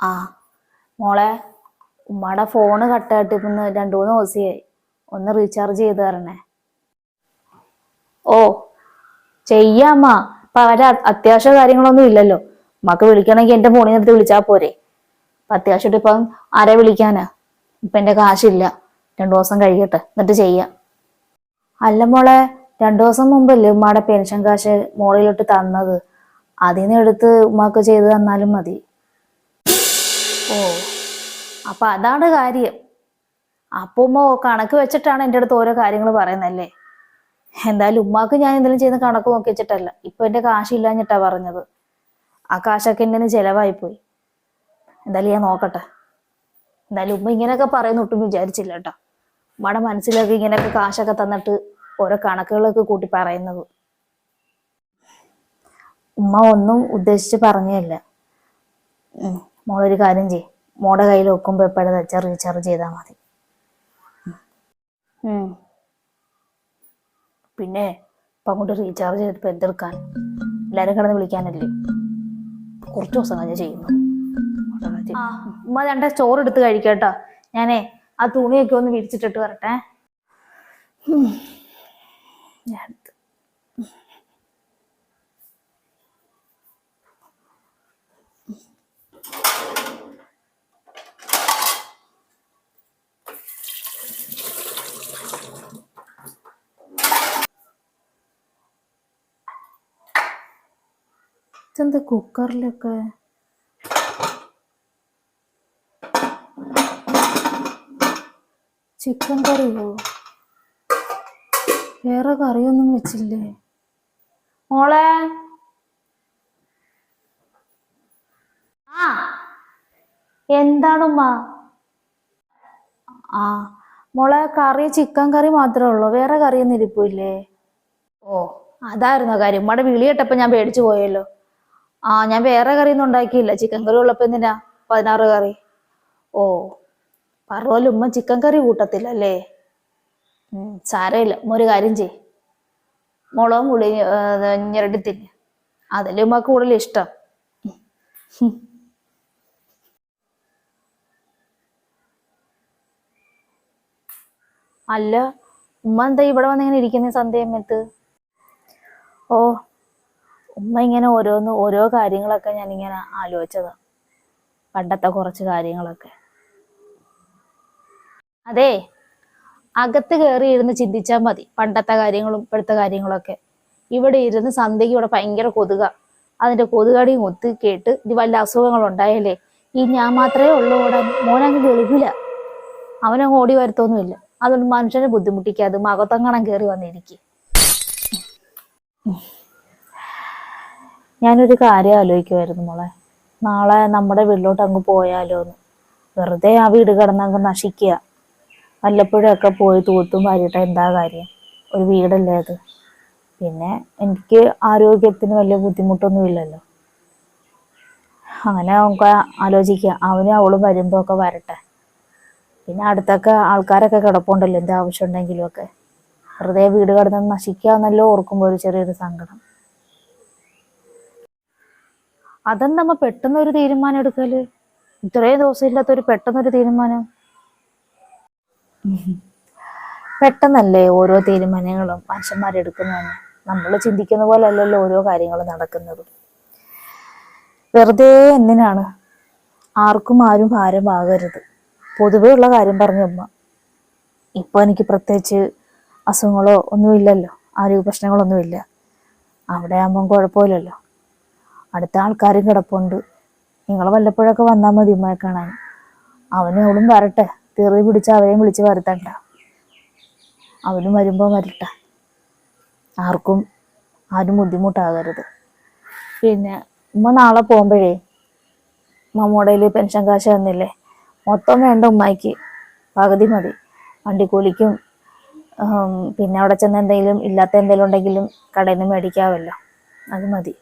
ആ മോളെ ഉമ്മയുടെ ഫോണ് കട്ടായിട്ട് ഇപ്പം രണ്ടു മൂന്ന് ദിവസമായി. ഒന്ന് റീചാർജ് ചെയ്ത് തരണേ. ഓ ചെയ്യാമ്മ ഇപ്പൊ അവരെ അത്യാവശ്യ കാര്യങ്ങളൊന്നും ഇല്ലല്ലോ. ഉമ്മക്ക് വിളിക്കണമെങ്കിൽ എന്റെ ഫോണിൽ എടുത്ത് വിളിച്ചാ പോരെ. ഇപ്പൊ അത്യാവശ്യമായിട്ട് ഇപ്പം ആരെ വിളിക്കാനാ? ഇപ്പൊ എന്റെ കാശില്ല. രണ്ടു ദിവസം കഴിയട്ടെ. എന്നിട്ട് ചെയ്യാം. അല്ല മോളെ രണ്ടു ദിവസം മുമ്പല്ലേ ഉമ്മയുടെ പെൻഷൻ കാശ് മോളിലോട്ട് തന്നത്? അതിൽ നിന്ന് എടുത്ത് ഉമ്മക്ക് ചെയ്ത് തന്നാലും മതി. ഓ അപ്പൊ അതാണ് കാര്യം. അപ്പൊ കണക്ക് വെച്ചിട്ടാണ് എന്റെ അടുത്ത് ഓരോ കാര്യങ്ങൾ പറയുന്നല്ലേ എന്തായാലും ഉമ്മാക്ക് ഞാൻ എന്തെങ്കിലും ചെയ്യുന്ന കണക്ക് നോക്കി വെച്ചിട്ടല്ല. ഇപ്പൊ എന്റെ കാശില്ലാഞ്ഞിട്ടാ പറഞ്ഞത്. ആ കാശൊക്കെ എന്റെ ചെലവായി പോയി. എന്തായാലും ഞാൻ നോക്കട്ടെ. എന്തായാലും ഉമ്മ ഇങ്ങനെയൊക്കെ പറയുന്ന ഒട്ടും വിചാരിച്ചില്ല കേട്ടോ. ഉമ്മയുടെ മനസ്സിലൊക്കെ ഇങ്ങനെയൊക്കെ കാശൊക്കെ തന്നിട്ട് ഓരോ കണക്കുകളൊക്കെ കൂട്ടി പറയുന്നത്. ഉമ്മ ഒന്നും ഉദ്ദേശിച്ച് പറഞ്ഞല്ല. മോളൊരു കാര്യം ചെയ്യ്. മോടെ കയ്യിൽ വെക്കുമ്പോൾ എപ്പോഴും വെച്ചാൽ റീചാർജ് ചെയ്താൽ മതി. പിന്നെ ഇപ്പം അങ്ങോട്ട് റീചാർജ് ചെയ്തിപ്പോൾ എന്തെടുക്കാൻ? എല്ലാവരും കിടന്ന് വിളിക്കാനല്ലേ? കുറച്ച് ദിവസം കഴിഞ്ഞ് ചെയ്യുന്നു ഉമ്മ രണ്ട ചോറ് എടുത്ത് കഴിക്കട്ടോ ഞാനേ ആ തുണിയൊക്കെ ഒന്ന് വിരിച്ചിട്ടിട്ട് വരട്ടെ ഉം. ഞാൻ എടുത്ത്. ഇതെന്താ കുക്കറിലൊക്കെ? ചിക്കൻ കറിയോ? വേറെ കറിയൊന്നും വെച്ചില്ലേ? മോളെ? ആ. എന്താണുമ്മ? ആ മോളെ കറി ചിക്കൻ കറി മാത്രമേ ഉള്ളൂ. വേറെ കറിയൊന്നും ഇരിപ്പില്ലേ ഓ അതായിരുന്നു കാര്യം. ഉമ്മയുടെ വിളി കേട്ടപ്പോ ഞാൻ പേടിച്ചു പോയല്ലോ. ആ ഞാൻ വേറെ കറിയൊന്നും ഉണ്ടാക്കിയില്ല. ചിക്കൻ കറി ഉള്ളപ്പോ എന്തിനാ? പതിനാറ് കറി. ഓ പറഞ്ഞ ഉമ്മ ചിക്കൻ കറി കൂട്ടത്തില്ല അല്ലേ സാരമില്ല. ഒരു കാര്യം ചെയ് മുളകും പുളി ഞെരടി തിന്നെ. അതല്ലേ ഉമ്മ കൂടുതൽ ഇഷ്ടം. അല്ല ഉമ്മ എന്താ ഇവിടെ വന്നിങ്ങനെ ഇരിക്കുന്ന സന്ധ്യമത്ത് ഓ ഉമ്മ ഇങ്ങനെ ഓരോന്ന് ഓരോ കാര്യങ്ങളൊക്കെ ഞാൻ ഇങ്ങനെ ആലോചിച്ചതാ. പണ്ടത്തെ കുറച്ച് കാര്യങ്ങളൊക്കെ. അതെ അകത്ത് കയറി ഇരുന്ന് ചിന്തിച്ചാൽ മതി. പണ്ടത്തെ കാര്യങ്ങളും ഇപ്പോഴത്തെ കാര്യങ്ങളൊക്കെ. ഇവിടെ ഇരുന്ന് സന്ധ്യയ്ക്ക് ഇവിടെ ഭയങ്കര കൊതുക. അതിന്റെ കൊതുകടിയും ഒത്തി കേട്ട് ഇത് വല്ല അസുഖങ്ങൾ ഉണ്ടായല്ലേ ഈ ഞാൻ മാത്രമേ ഉള്ളൂ ഓടാൻ മോനങ്ങ് വെളുകില്ല അവനങ്ങ് ഓടി വരത്തൊന്നുമില്ല. അതുകൊണ്ട് മനുഷ്യനെ ബുദ്ധിമുട്ടിക്കാതെ മകത്തങ്ങണം കയറി വന്നിരിക്കും. ഞാനൊരു കാര്യം ആലോചിക്കുമായിരുന്നു മോളെ. നാളെ നമ്മുടെ വീട്ടിലോട്ട് അങ്ങ് പോയാലോ എന്ന് വെറുതെ ആ വീട് കിടന്ന് അങ്ങ് നശിക്കുക. വല്ലപ്പോഴും ഒക്കെ പോയി തൂത്തും വാരിയിട്ട് എന്താ കാര്യം? ഒരു വീടല്ലേ അത്? പിന്നെ എനിക്ക് ആരോഗ്യത്തിന് വലിയ ബുദ്ധിമുട്ടൊന്നും ഇല്ലല്ലോ. അങ്ങനെ നമുക്ക് ആലോചിക്കുക അവനും അവളും വരുമ്പോൾ ഒക്കെ വരട്ടെ. പിന്നെ അടുത്തൊക്കെ ആൾക്കാരൊക്കെ കിടപ്പുണ്ടല്ലോ എന്ത് ആവശ്യം ഉണ്ടെങ്കിലും ഒക്കെ. വെറുതെ വീട് കിടന്ന് നശിക്കാന്നല്ലോ ഓർക്കുമ്പോൾ ഒരു ചെറിയൊരു സങ്കടം. അതെന്താ പെട്ടെന്നൊരു തീരുമാനം എടുക്കൽ? ഇത്രയും ദിവസം ഇല്ലാത്തൊരു പെട്ടെന്നൊരു തീരുമാനം. പെട്ടെന്നല്ലേ ഓരോ തീരുമാനങ്ങളും മനുഷ്യന്മാരെടുക്കുന്നതെന്ന് നമ്മൾ ചിന്തിക്കുന്ന പോലെ അല്ലല്ലോ ഓരോ കാര്യങ്ങളും നടക്കുന്നത്. വെറുതെ എന്തിനാണ്? ആർക്കും ആരും ഭാരമാകരുത്. പൊതുവേ ഉള്ള കാര്യം പറഞ്ഞു അമ്മ ഇപ്പൊ എനിക്ക് പ്രത്യേകിച്ച് അസുഖങ്ങളോ ഒന്നുമില്ലല്ലോ. ആരോഗ്യ പ്രശ്നങ്ങളൊന്നുമില്ല. അവിടെ ആകുമ്പം കുഴപ്പമില്ലല്ലോ. അടുത്ത ആൾക്കാരും കിടപ്പുണ്ട്. നിങ്ങൾ വല്ലപ്പോഴൊക്കെ വന്നാൽ മതി ഉമ്മയെ കാണാൻ. അവനും അവളും വരട്ടെ. തെറി പിടിച്ച് അവരെയും വിളിച്ച് വരുത്തണ്ട. അവനും വരുമ്പോൾ വരട്ടെ. ആർക്കും ആരും ബുദ്ധിമുട്ടാകരുത്. പിന്നെ ഉമ്മ നാളെ പോകുമ്പോഴേ? മമ്മൂടയിൽ പെൻഷൻ കാശ് തന്നില്ലേ? മൊത്തം വേണ്ട ഉമ്മായിക്ക് പകുതി മതി. വണ്ടിക്കൂലിക്കും പിന്നെ അവിടെ ചെന്ന് എന്തെങ്കിലും ഇല്ലാത്ത എന്തെങ്കിലും ഉണ്ടെങ്കിലും കടയിൽ നിന്ന് മേടിക്കാമല്ലോ. അത് മതി.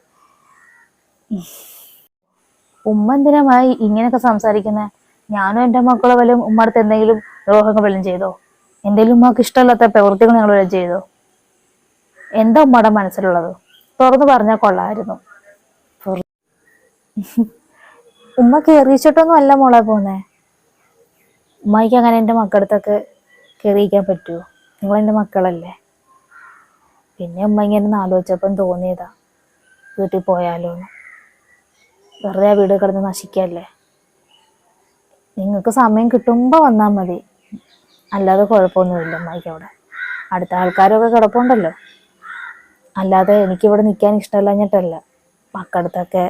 ഉമ്മ എന്തിനായി ഇങ്ങനെയൊക്കെ സംസാരിക്കുന്നത് ഞാനും എന്റെ മക്കളെ വല്ലതും ഉമ്മടുത്ത് എന്തെങ്കിലും ദ്രോഹങ്ങൾ വല്ലതും ചെയ്തോ? എന്തെങ്കിലും ഉമ്മക്ക് ഇഷ്ടമല്ലാത്ത പ്രവൃത്തികൾ ഞങ്ങൾ വല്ലതും ചെയ്തോ? എന്താ ഉമ്മയുടെ മനസ്സിലുള്ളത്? തുറന്നു പറഞ്ഞാൽ കൊള്ളായിരുന്നു ഉമ്മ കയറിയിച്ചിട്ടൊന്നും അല്ല മോളെ പോന്നേ. ഉമ്മയ്ക്ക് അങ്ങനെ എന്റെ മക്കളടുത്തൊക്കെ കയറിയിക്കാൻ പറ്റുമോ നിങ്ങൾ എന്റെ മക്കളല്ലേ? പിന്നെ ഉമ്മ ഇങ്ങനെ ആലോചിച്ചപ്പം തോന്നിയതാ വീട്ടിൽ പോയാലോ എന്ന് വെറുതെ ആ വീട് കിടന്ന് നശിക്കല്ലേ? നിങ്ങൾക്ക് സമയം കിട്ടുമ്പോൾ വന്നാൽ മതി. അല്ലാതെ കുഴപ്പമൊന്നുമില്ല അമ്മയ്ക്ക് അവിടെ. അടുത്ത ആൾക്കാരൊക്കെ കിടപ്പുണ്ടല്ലോ. അല്ലാതെ എനിക്കിവിടെ നിൽക്കാൻ ഇഷ്ടമല്ലാഞ്ഞിട്ടല്ല. മക്കടുത്തൊക്കെ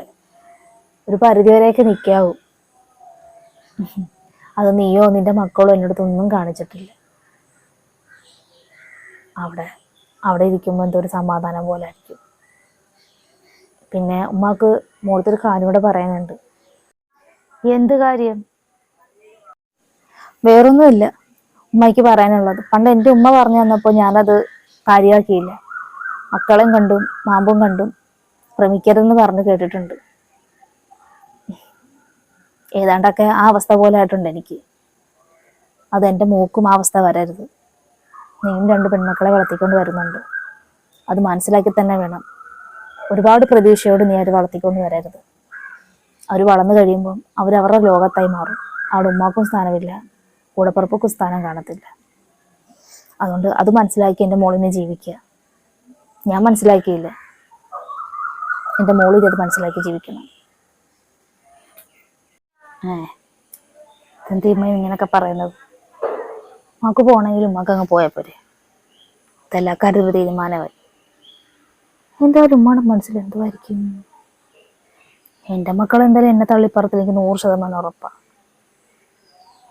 ഒരു പരിധി വരെയൊക്കെ നിൽക്കാവൂ. അത് നീയോ നിന്റെ മക്കളോ എന്റെ ഒന്നും കാണിച്ചിട്ടില്ല. അവിടെ അവിടെ ഇരിക്കുമ്പോൾ എന്തോ ഒരു സമാധാനം പോലെ ആയിരിക്കും. പിന്നെ ഉമ്മാക്ക് മോളത്തൊരു കാര്യം കൂടെ പറയാനുണ്ട്. എന്ത് കാര്യം? വേറൊന്നുമില്ല. ഉമ്മയ്ക്ക് പറയാനുള്ളത്. പണ്ട് എന്റെ ഉമ്മ പറഞ്ഞു തന്നപ്പോൾ ഞാനത് കാര്യമാക്കിയില്ല. മക്കളെയും കണ്ടും മാമ്പും കണ്ടും ശ്രമിക്കരുതെന്ന് പറഞ്ഞ് കേട്ടിട്ടുണ്ട്. ഏതാണ്ടൊക്കെ ആ അവസ്ഥ പോലെ ആയിട്ടുണ്ട് എനിക്ക്. അത് എന്റെ മൂക്കും ആ അവസ്ഥ വരരുത്. നീയും രണ്ട് പെൺമക്കളെ വളർത്തിക്കൊണ്ട് വരുന്നുണ്ട്. അത് മനസ്സിലാക്കി തന്നെ വേണം. ഒരുപാട് പ്രതീക്ഷയോട് നീ അവർ വളർത്തിക്കൊണ്ട് വരരുത്. അവർ വളർന്നു കഴിയുമ്പം അവർ അവരുടെ ലോകത്തായി മാറും. അവിടെ ഉമ്മാക്കും സ്ഥാനമില്ല. കൂടപ്പുറപ്പൊക്കും സ്ഥാനം കാണത്തില്ല. അതുകൊണ്ട് അത് മനസ്സിലാക്കി എന്റെ മോളിനെ ജീവിക്കുക. ഞാൻ മനസ്സിലാക്കിയില്ല. എന്റെ മോളിൽ അത് മനസ്സിലാക്കി ജീവിക്കണം. ഏ. എന്തിമ്മ ഇങ്ങനെയൊക്കെ പറയുന്നത്? ഉമ്മക്ക് പോണെങ്കിലും ഉമ്മക്ക് അങ്ങ് പോയാൽ പോരെ. ഇതെല്ലാ ഒരു തീരുമാനമായി. എന്തായാലും ഉമ്മയുടെ മനസ്സിൽ എന്തുമായിരിക്കും എന്റെ മക്കൾ എന്തായാലും എന്നെ തള്ളിപ്പറത്തിൽ എനിക്ക് നൂറ് ശതമാനം ഉറപ്പാ.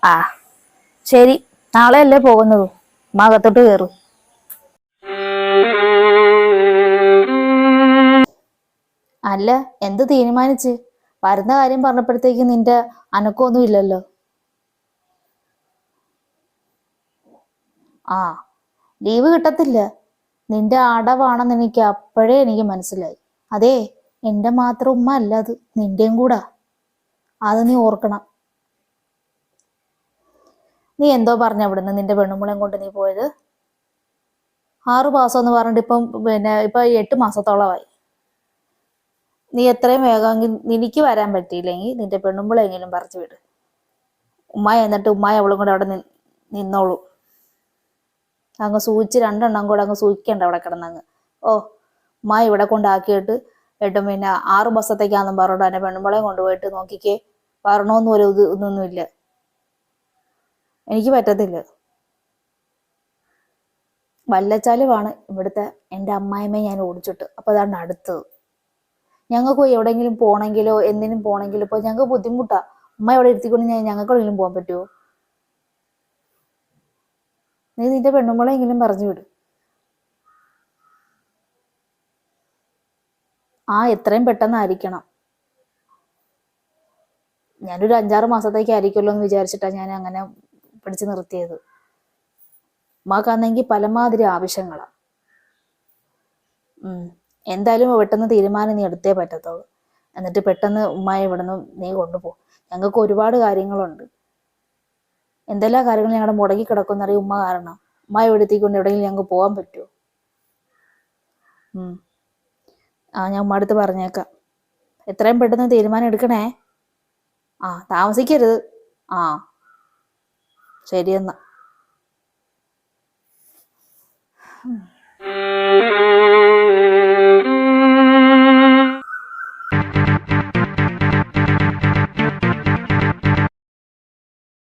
ആ ശരി. നാളെ അല്ലേ പോകുന്നത് മകത്തോട്ട് കയറും. അല്ല എന്ത് തീരുമാനിച്ച്? വരുന്ന കാര്യം പറഞ്ഞപ്പോഴത്തേക്ക് നിന്റെ അനക്കമൊന്നും ഇല്ലല്ലോ. ആ ലീവ് കിട്ടത്തില്ല. നിന്റെ അടവാണെന്ന് എനിക്ക് അപ്പോഴേ എനിക്ക് മനസ്സിലായി. അതെ എന്റെ മാത്രം ഉമ്മ അല്ല അത്. നിന്റെയും കൂടാ. അത് നീ ഓർക്കണം. നീ എന്തോ പറഞ്ഞ അവിടുന്ന് നിന്റെ പെണ്ണുമ്പളെയും കൊണ്ട് നീ പോയത്? ആറു മാസം എന്ന് പറഞ്ഞിട്ട് ഇപ്പം പിന്നെ ഇപ്പൊ എട്ട് മാസത്തോളമായി. നീ എത്രയും വേഗമെങ്കിൽ നിനക്ക് വരാൻ പറ്റിയില്ലെങ്കിൽ നിന്റെ പെണ്ണുമ്പളെങ്കിലും പറിച്ചു വിട്. ഉമ്മായി എന്നിട്ട് ഉമ്മായി അവളും കൂടെ അവിടെ നിന്നോളൂ. അങ്ങ് സൂചിച്ച് രണ്ടെണ്ണം കൂടെ അങ്ങ് സൂചിക്കണ്ട അവിടെ കിടന്നങ്ങ്. ഓ ഉമ്മായി ഇവിടെ കൊണ്ടാക്കിയിട്ട് ഏട്ടും പിന്നെ ആറ് മാസത്തേക്കാന്നും പറഞ്ഞിട്ട് എന്റെ പെണ്ണുമ്പളെയും കൊണ്ടുപോയിട്ട് നോക്കിക്കേ. പറഞ്ഞോന്നും ഒരു ഇത് ഇതൊന്നുമില്ല. എനിക്ക് പറ്റത്തില്ല. വല്ലച്ചാലുമാണ് ഇവിടുത്തെ എന്റെ അമ്മായിമ്മയെ ഞാൻ ഓടിച്ചിട്ട്. അപ്പോൾ അതാണ് അടുത്തത്. ഞങ്ങൾക്ക് എവിടെയെങ്കിലും പോകണമെങ്കിലോ എന്തിനും പോകണമെങ്കിലോ ഇപ്പോൾ ഞങ്ങൾക്ക് ബുദ്ധിമുട്ടാ. ഉമ്മ എവിടെ ഇരുത്തിക്കൊണ്ട് ഞങ്ങൾക്ക് എവിടെയെങ്കിലും പോകാൻ പറ്റുമോ നീ നിന്റെ പെണ്ണുമ്പളെങ്കിലും പറഞ്ഞു വിട്. ആ എത്രയും പെട്ടെന്നായിരിക്കണം. ഞാനൊരു അഞ്ചാറ് മാസത്തേക്ക് ആയിരിക്കുമല്ലോ എന്ന് വിചാരിച്ചിട്ടാണ് ഞാൻ അങ്ങനെ പിടിച്ചു നിർത്തിയത്. ഉമ്മാക്കാണെങ്കിൽ പലമാതിരി ആവശ്യങ്ങളാണ്. എന്തായാലും പെട്ടെന്ന് തീരുമാനം നീ എടുത്തേ പറ്റത്തുള്ളൂ. എന്നിട്ട് പെട്ടെന്ന് ഉമ്മായി ഇവിടുന്ന് നീ കൊണ്ടുപോകും ഞങ്ങൾക്ക് ഒരുപാട് കാര്യങ്ങളുണ്ട്. എന്തെല്ലാം കാര്യങ്ങൾ ഞങ്ങളുടെ മുടങ്ങി കിടക്കുന്നറിയ ഉമ്മ കാരണം. ഉമ്മ എവിടത്തേക്കൊണ്ട് എവിടെയെങ്കിലും ഞങ്ങൾക്ക് പോകാൻ പറ്റുമോ. ആ ഞാൻ ഉമ്മ അടുത്ത് പറഞ്ഞേക്കാം. എത്രയും പെട്ടെന്ന് തീരുമാനം എടുക്കണേ. ആ താമസിക്കരുത്. ആ. ശരി എന്നാ.